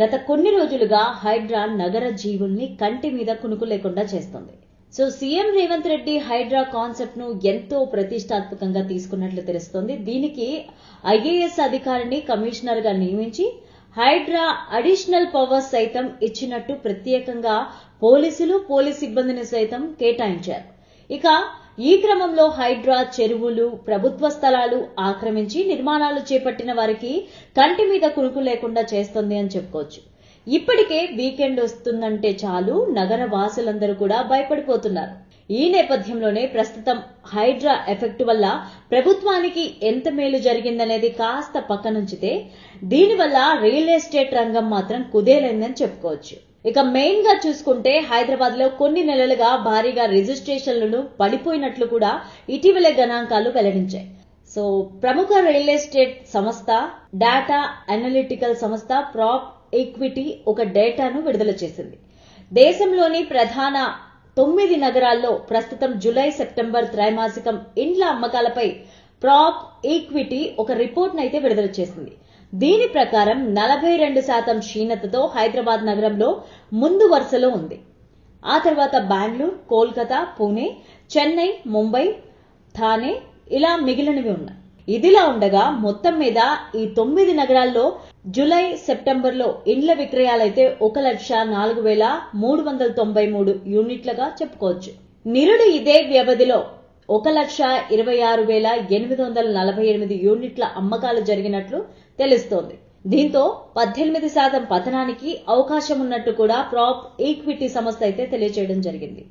గత కొన్ని రోజులుగా హైడ్రా నగర జీవుల్ని కంటి మీద కునుకు లేకుండా చేస్తోంది. సో సీఎం రేవంత్ రెడ్డి హైడ్రా కాన్సెప్ట్ను ఎంతో ప్రతిష్టాత్మకంగా తీసుకున్నట్లు తెలుస్తోంది. దీనికి ఐఏఎస్ అధికారిని కమిషనర్గా నియమించి హైడ్రా అడిషనల్ పవర్స్ సైతం ఇచ్చినట్టు ప్రత్యేకంగా పోలీసులు పోలీస్ సిబ్బందిని సైతం కేటాయించారు. ఇక ఈ క్రమంలో హైడ్రా చెరువులు ప్రభుత్వ స్థలాలు ఆక్రమించి నిర్మాణాలు చేపట్టిన వారికి కంటి మీద కురుకు లేకుండా చేస్తుంది అని చెప్పుకోవచ్చు. ఇప్పటికే వీకెండ్ వస్తుందంటే చాలు నగర వాసులందరూ కూడా భయపడిపోతున్నారు. ఈ నేపథ్యంలోనే ప్రస్తుతం హైడ్రా ఎఫెక్ట్ వల్ల ప్రభుత్వానికి ఎంత మేలు జరిగిందనేది కాస్త పక్కనుంచితే దీనివల్ల రియల్ ఎస్టేట్ రంగం మాత్రం కుదేలైందని చెప్పుకోవచ్చు. ఇక మెయిన్గా చూసుకుంటే హైదరాబాద్లో కొన్ని నెలలుగా భారీగా రిజిస్ట్రేషన్లను పడిపోయినట్లు కూడా ఇటీవలే గణాంకాలు వెల్లడించాయి. సో ప్రముఖ రియల్ ఎస్టేట్ సంస్థ డేటా అనలిటికల్ సంస్థ ప్రాప్ ఈక్విటీ ఒక డేటాను విడుదల చేసింది. దేశంలోని ప్రధాన తొమ్మిది నగరాల్లో ప్రస్తుతం జులై సెప్టెంబర్ త్రైమాసికం ఇండ్ల అమ్మకాలపై ప్రాప్ ఈక్విటీ ఒక రిపోర్ట్ అయితే విడుదల చేసింది. దీని ప్రకారం నలభై రెండు శాతం క్షీణతతో హైదరాబాద్ నగరంలో ముందు వరుసలో ఉంది. ఆ తర్వాత బెంగళూరు కోల్కతా పూణే చెన్నై ముంబై థానే ఇలా మిగిలినవి ఉన్నాయి. ఇదిలా ఉండగా మొత్తం మీద ఈ తొమ్మిది నగరాల్లో జూలై సెప్టెంబర్లో ఇండ్ల విక్రయాలైతే ఒక లక్ష నాలుగు వేల మూడు వందల తొంభై మూడు యూనిట్లుగా చెప్పుకోవచ్చు. నిరుడు ఇదే వ్యవధిలో ఒక లక్ష ఇరవై ఆరు వేల ఎనిమిది వందల నలభై ఎనిమిది యూనిట్ల అమ్మకాలు జరిగినట్లు తెలుస్తోంది. దీంతో పద్దెనిమిది శాతం పతనానికి అవకాశం ఉన్నట్టు కూడా ప్రాప్ ఈక్విటీ సంస్థ అయితే తెలియజేయడం జరిగింది.